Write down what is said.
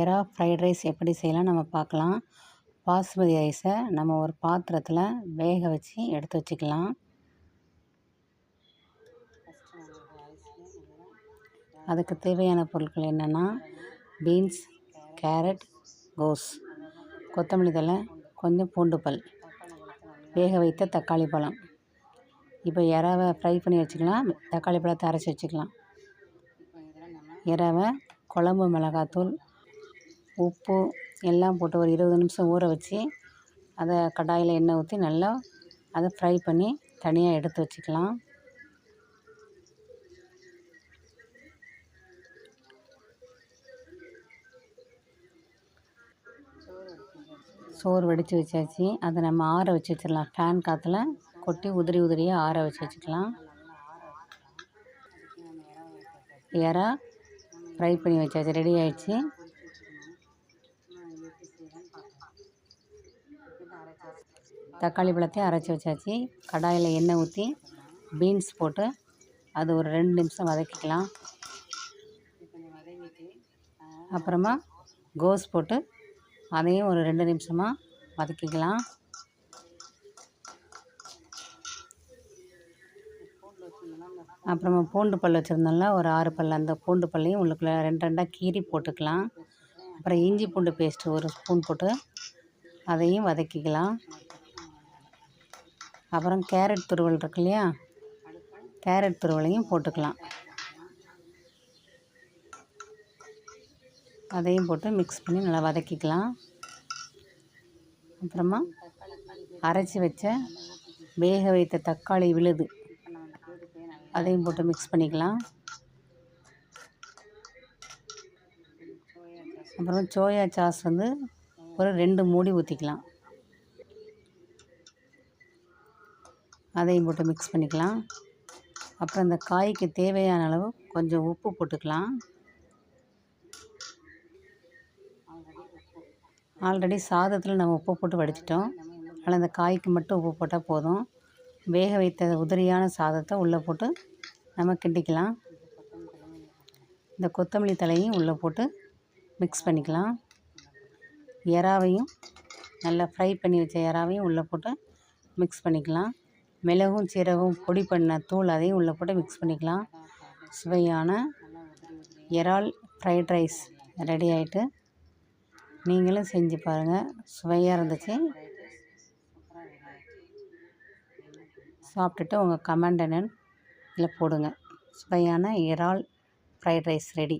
எறா fried rice எப்படி செய்யலாம் நம்ம பார்க்கலாம். பாஸ்மதி ரைஸை நம்ம ஒரு பாத்திரத்தில் வேக வச்சு எடுத்து வச்சுக்கலாம். அதுக்கு தேவையான பொருட்கள் என்னென்னா பீன்ஸ் கேரட் கோஸ் கொத்தமல்லி தழை கொஞ்சம் பூண்டு பல். வேக வைத்த தக்காளி பழம். இப்போ இறாவை ஃப்ரை பண்ணி வச்சுக்கலாம். தக்காளி பழத்தை அரைச்சி வச்சுக்கலாம். இறாவை குழம்பு மிளகாத்தூள் உப்பு எல்லாம் போட்டு ஒரு இருபது நிமிஷம் ஊற வச்சு அதை கடாயில் எண்ணெய் ஊற்றி நல்லா அதை ஃப்ரை பண்ணி தனியாக எடுத்து வச்சுக்கலாம். சோறு வடித்து வச்சாச்சு. அதை நம்ம ஆற வச்சு வச்சிடலாம். ஃபேன் காற்றுல கொட்டி உதிரி உதிரியாக ஆற வச்சு வச்சுக்கலாம். இறா ஃப்ரை பண்ணி வச்சாச்சு. ரெடி ஆயிடுச்சு. தக்காளி பழத்தையும் அரைச்சி வச்சாச்சு. கடாயில் எண்ணெய் ஊற்றி பீன்ஸ் போட்டு அது ஒரு ரெண்டு நிமிஷம் வதக்கிக்கலாம். அப்புறமா கோஸ் போட்டு அதையும் ஒரு ரெண்டு நிமிஷமாக வதக்கிக்கலாம். அப்புறமா பூண்டு பல் வச்சுருந்தோம்ல ஒரு ஆறு பல் அந்த பூண்டு பல்லையும் உள்ளுக்குள்ளே ரெண்டு ரெண்டாக கீறி போட்டுக்கலாம். அப்புறம் இஞ்சி பூண்டு பேஸ்ட்டு ஒரு ஸ்பூன் போட்டு அதையும் வதக்கிக்கலாம். அப்புறம் கேரட் துருவல் இருக்கு இல்லையா கேரட் துருவலையும் போட்டுக்கலாம். அதையும் போட்டு மிக்ஸ் பண்ணி நல்லா வதக்கிக்கலாம். அப்புறமா அரைச்சி வச்ச வேக வைத்த தக்காளி விழுது. அதையும் போட்டு மிக்ஸ் பண்ணிக்கலாம். அப்புறம் சோயா சாஸ் வந்து ஒரு ரெண்டு மூடி ஊற்றிக்கலாம் அதையும் போட்டு மிக்ஸ் பண்ணிக்கலாம். அப்புறம் இந்த காய்க்கு தேவையான அளவு கொஞ்சம் உப்பு போட்டுக்கலாம். ஆல்ரெடி சாதத்தில் நம்ம உப்பு போட்டு வடிச்சிட்டோம். ஆனால் இந்த காய்க்கு மட்டும் உப்பு போட்டால் போதும். வேக வைத்த உதிரியான சாதத்தை உள்ளே போட்டு நம்ம கிண்டிக்கலாம். இந்த கொத்தமல்லி தலையும் உள்ளே போட்டு மிக்ஸ் பண்ணிக்கலாம். எறாவையும் நல்லா ஃப்ரை பண்ணி வச்ச எறாவையும் உள்ளே போட்டு மிக்ஸ் பண்ணிக்கலாம். மிளகும் சீரகம் பொடி பண்ண தூள் அதையும் உள்ளே போட்டு மிக்ஸ் பண்ணிக்கலாம். சுவையான இறால் ஃப்ரைட் ரைஸ் ரெடி ஆகிட்டு நீங்களும் செஞ்சு பாருங்கள் சுவையாக இருந்துச்சு. சாப்பிட்டுட்டு உங்கள் கமெண்ட் என்னன்னு இதில் போடுங்க. சுவையான இறால் ஃப்ரைட் ரைஸ் ரெடி